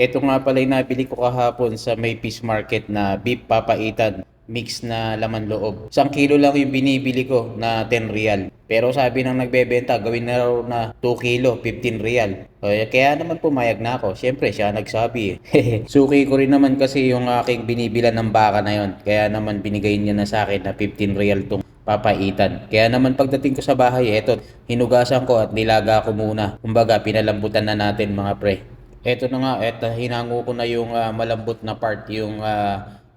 Ito nga pala yung nabili ko kahapon sa may fish market na beef papaitan mix na laman loob. Isang kilo lang yung binibili ko na 10 real. Pero sabi ng nagbebenta, gawin na raw na 2 kilo, 15 real. Kaya, naman pumayag na ako. Siyempre, siya nagsabi eh. Suki ko rin naman kasi yung aking binibilan ng baka na yon. Kaya naman binigay niya na sa akin na 15 real tong papaitan. Kaya naman pagdating ko sa bahay, eto, hinugasan ko at nilaga ko muna. Kumbaga, pinalambutan na natin mga pre. Eto na nga, eto, hinango ko na yung ah, malambot na part, yung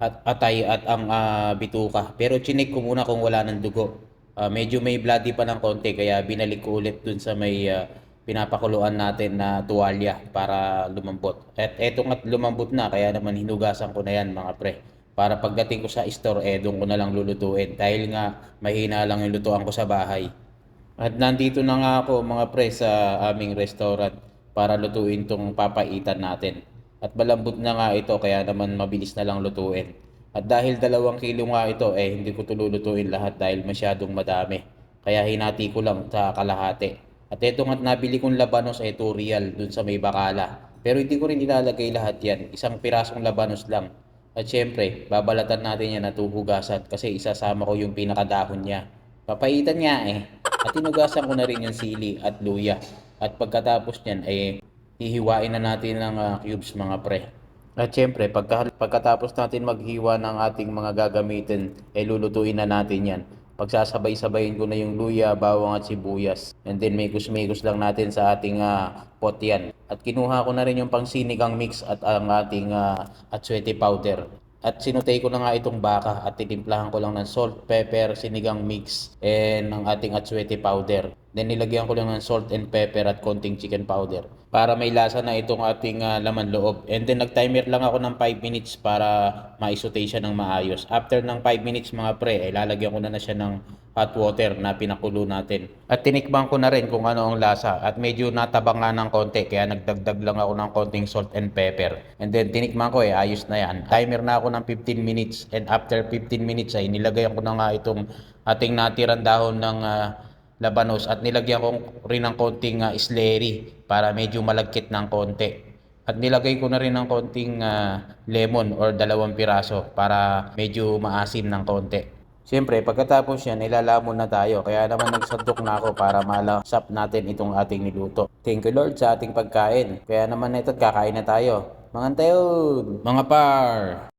at atay at ang ah, bituka. Pero chinik ko muna kung wala ng dugo. Ah, medyo may bloody pa ng konti, kaya binalik ko ulit dun sa may ah, pinapakuluan natin na tuwalya para lumambot. At eto nga lumambot na, kaya naman hinugasan ko na yan mga pre. Para pagdating ko sa store, eh doon ko na lang lulutuin. Dahil nga mahina lang yung lutuan ko sa bahay. At nandito na nga ako mga pre sa aming restaurant para lutuin tong papaitan natin. At malambot na nga ito kaya naman mabilis na lang lutuin. At dahil dalawang kilo nga ito eh hindi ko ito lulutuin lahat dahil masyadong madami. Kaya hinati ko lang sa kalahati. At ito nga nabili kong labanos ay 2 real dun sa may bakala. Pero hindi ko rin ilalagay lahat yan. Isang pirasong labanos lang. At syempre, babalatan natin yan na tuhugasan kasi isasama ko yung pinakadahon niya. Papaitan nga eh. At tinugasan ko na rin yung sili at luya. At pagkatapos niyan ay hihiwain na natin ng ah, cubes mga pre. At syempre, pagka, pagkatapos natin maghiwa ng ating mga gagamitin, eh lulutuin na natin yan. Pagsasabay-sabayin ko na yung luya, bawang at sibuyas. And then mekos-mekos lang natin sa ating ah, pot yan. At kinuha ko na rin yung pangsinigang mix at ang ating uh, atswete powder. At sinutay ko na nga itong baka at titimplahan ko lang ng salt, pepper, sinigang mix, and ng ating atswete powder. Then nilagyan ko lang ng salt and pepper at konting chicken powder para may lasa na itong ating ah, laman loob. And then nag-timer lang ako ng 5 minutes para maisutay siya ng maayos. After ng 5 minutes mga pre, eh, lalagyan ko na na siya ng hot water na pinakulo natin. At tinikman ko na rin kung ano ang lasa at medyo natabang nga ng konti kaya nagdagdag lang ako ng konting salt and pepper. And then tinikman ko eh ayos na yan. Timer na ako ng 15 minutes and after 15 minutes ay nilagayan ko na nga itong ating natirang dahon ng ah, labanos at nilagyan ko rin ng konting uh, slurry para medyo malagkit ng konti. At nilagay ko na rin ng konting ah, lemon or dalawang piraso para medyo maasim ng konti. Siyempre, pagkatapos yan, nilalamon na tayo. Kaya naman nagsandok na ako para malasap natin itong ating niluto. Thank you Lord sa ating pagkain. Kaya naman ito, kakain na tayo. Mga tayo, mga par!